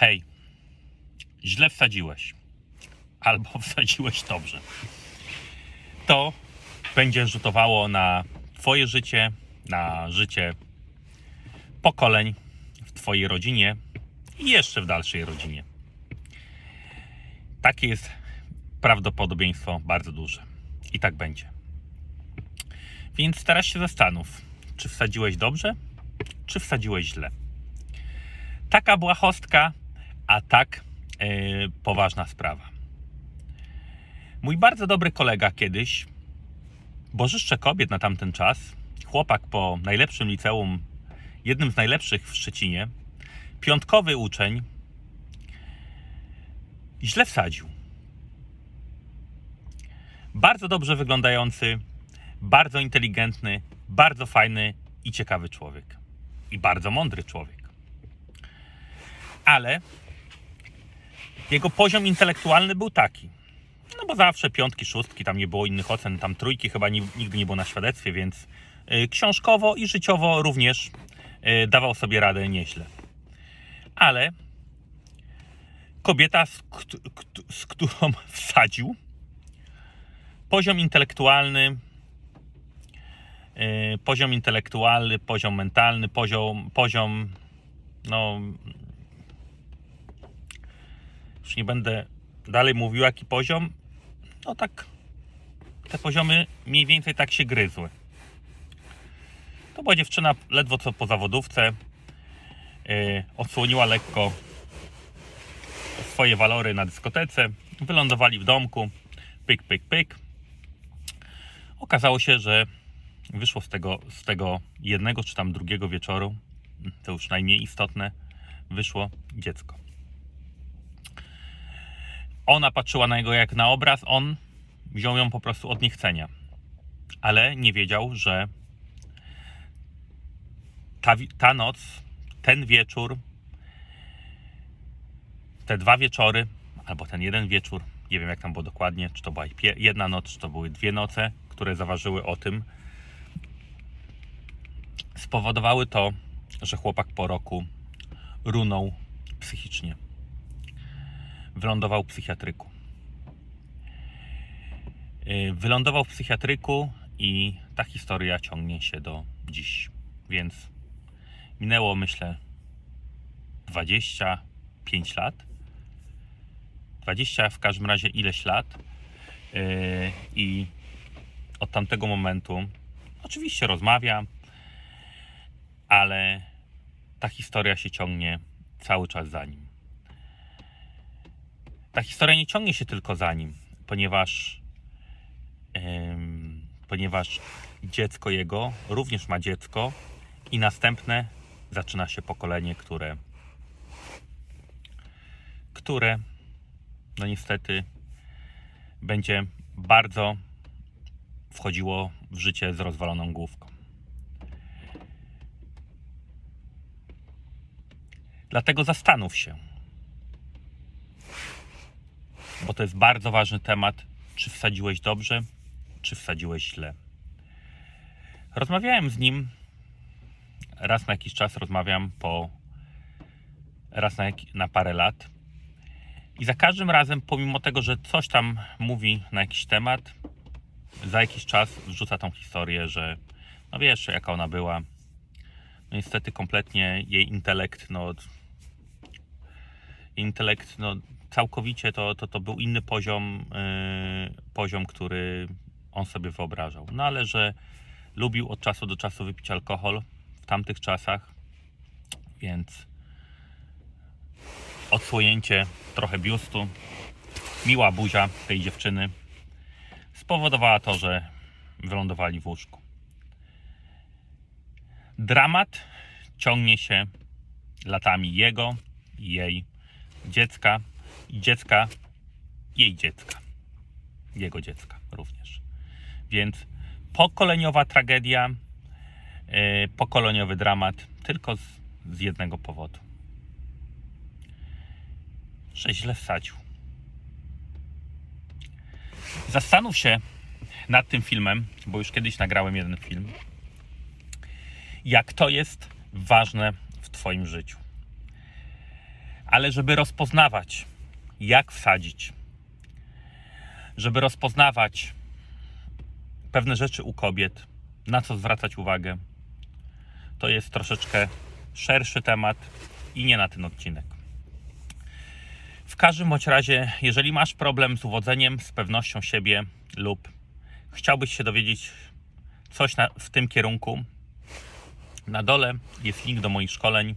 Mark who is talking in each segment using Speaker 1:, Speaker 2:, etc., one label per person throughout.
Speaker 1: Hej, źle wsadziłeś, albo wsadziłeś dobrze. To będzie rzutowało na Twoje życie, na życie pokoleń w Twojej rodzinie i jeszcze w dalszej rodzinie. Takie jest prawdopodobieństwo bardzo duże. I tak będzie. Więc teraz się zastanów, czy wsadziłeś dobrze, czy wsadziłeś źle. Taka błahostka, a tak yy, poważna sprawa. Mój bardzo dobry kolega kiedyś, bożyszcze kobiet na tamten czas, chłopak po najlepszym liceum, jednym z najlepszych w Szczecinie, piątkowy uczeń, źle wsadził. Bardzo dobrze wyglądający, bardzo inteligentny, bardzo fajny i ciekawy człowiek. I bardzo mądry człowiek. Ale jego poziom intelektualny był taki. No bo zawsze piątki, szóstki, tam nie było innych ocen, tam trójki chyba ni- nigdy nie było na świadectwie, więc y, książkowo i życiowo również y, dawał sobie radę nieźle. Ale kobieta, z, z którą wsadził, poziom intelektualny, yy, poziom intelektualny, poziom mentalny, poziom, poziom, no, już nie będę dalej mówił jaki poziom, no tak, te poziomy mniej więcej tak się gryzły. To była dziewczyna ledwo co po zawodówce, yy, odsłoniła lekko swoje walory na dyskotece, wylądowali w domku, pyk, pyk, pyk. Okazało się, że wyszło z tego, z tego jednego czy tam drugiego wieczoru, to już najmniej istotne, wyszło dziecko. Ona patrzyła na niego jak na obraz, on wziął ją po prostu od niechcenia. Ale nie wiedział, że ta, ta noc, ten wieczór, te dwa wieczory, albo ten jeden wieczór, nie wiem jak tam było dokładnie, czy to była jedna noc, czy to były dwie noce, które zaważyły o tym, spowodowały to, że chłopak po roku runął psychicznie. Wylądował w psychiatryku. Yy, Wylądował w psychiatryku i ta historia ciągnie się do dziś. Więc minęło, myślę, 25 lat. 20 w każdym razie ileś lat. Yy, I od tamtego momentu oczywiście rozmawia, ale ta historia się ciągnie cały czas za nim. Ta historia nie ciągnie się tylko za nim, ponieważ em, ponieważ dziecko jego również ma dziecko i następne zaczyna się pokolenie, które które no niestety będzie bardzo wchodziło w życie z rozwaloną główką. Dlatego zastanów się, bo to jest bardzo ważny temat, czy wsadziłeś dobrze, czy wsadziłeś źle. Rozmawiałem z nim raz na jakiś czas, rozmawiam po raz na, jak, na parę lat. I za każdym razem, pomimo tego, że coś tam mówi na jakiś temat, za jakiś czas wrzuca tą historię, że no wiesz, jaka ona była. No niestety kompletnie jej intelekt, no intelekt, no całkowicie to, to, to był inny poziom, yy, poziom, który on sobie wyobrażał. No ale że lubił od czasu do czasu wypić alkohol w tamtych czasach, więc odsłonięcie trochę biustu, miła buzia tej dziewczyny spowodowała to, że wylądowali w łóżku. Dramat ciągnie się latami jego, jej dziecka i dziecka jej dziecka. Jego dziecka również. Więc pokoleniowa tragedia, yy, pokoleniowy dramat tylko z, z jednego powodu że źle wsadził. Zastanów się nad tym filmem, bo już kiedyś nagrałem jeden film, jak to jest ważne w Twoim życiu. Ale żeby rozpoznawać, jak wsadzić, żeby rozpoznawać pewne rzeczy u kobiet, na co zwracać uwagę, to jest troszeczkę szerszy temat i nie na ten odcinek. W każdym bądź razie, jeżeli masz problem z uwodzeniem, z pewnością siebie lub chciałbyś się dowiedzieć coś na, w tym kierunku, na dole jest link do moich szkoleń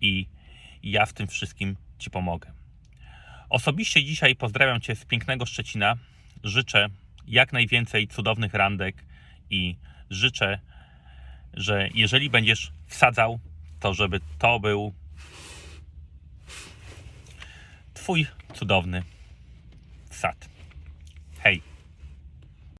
Speaker 1: i ja w tym wszystkim Ci pomogę. Osobiście dzisiaj pozdrawiam Cię z pięknego Szczecina. Życzę jak najwięcej cudownych randek i życzę, że jeżeli będziesz wsadzał, to żeby to był Twój cudowny wsad. Hej!